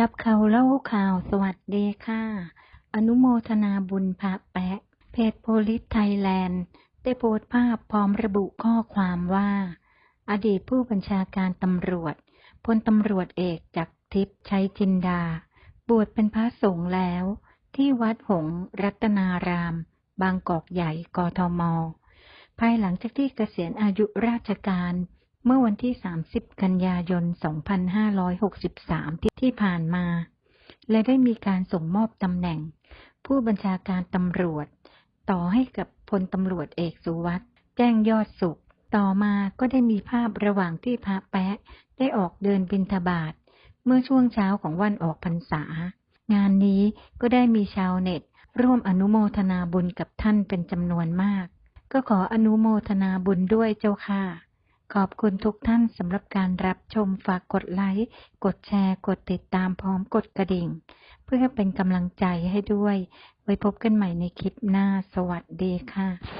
จับเขาเล่าข่าวสวัสดีค่ะ อนุโมทนาบุญพระแปะ เพจโพลิสไทยแลนด์ ได้โพสต์ภาพพร้อมระบุข้อความว่า อดีตผู้บัญชาการตำรวจพลตำรวจเอกจากทิพย์ชัยจินดา บวชเป็นพระสงฆ์แล้ว ที่วัดหงรัตนาราม บางกอกใหญ่กทม ภายหลังจากที่เกษียณอายุราชการ เมื่อวันที่ 30 กันยายน 2563 ที่ที่ผ่านมา และได้มีการส่งมอบตำแหน่ง ผู้บัญชาการตำรวจ ต่อให้กับพลตำรวจเอกสุวัสด์แจ้งยอดสุข ต่อมาก็ได้มีภาพระหว่างที่พระแปะได้ออกเดินบิณฑบาตเมื่อช่วงเช้าของวันออกพรรษา งานนี้ก็ได้มีชาวเน็ต ร่วมอนุโมทนาบุญกับท่านเป็นจำนวนมาก ก็ขออนุโมทนาบุญด้วยเจ้าค่ะ ขอบคุณทุกท่านสำหรับการรับชมฝากกดไลค์ กดแชร์ กดติดตามพร้อมกดกระดิ่ง เพื่อเป็นกำลังใจให้ด้วย ไว้พบกันใหม่ในคลิปหน้า สวัสดีค่ะ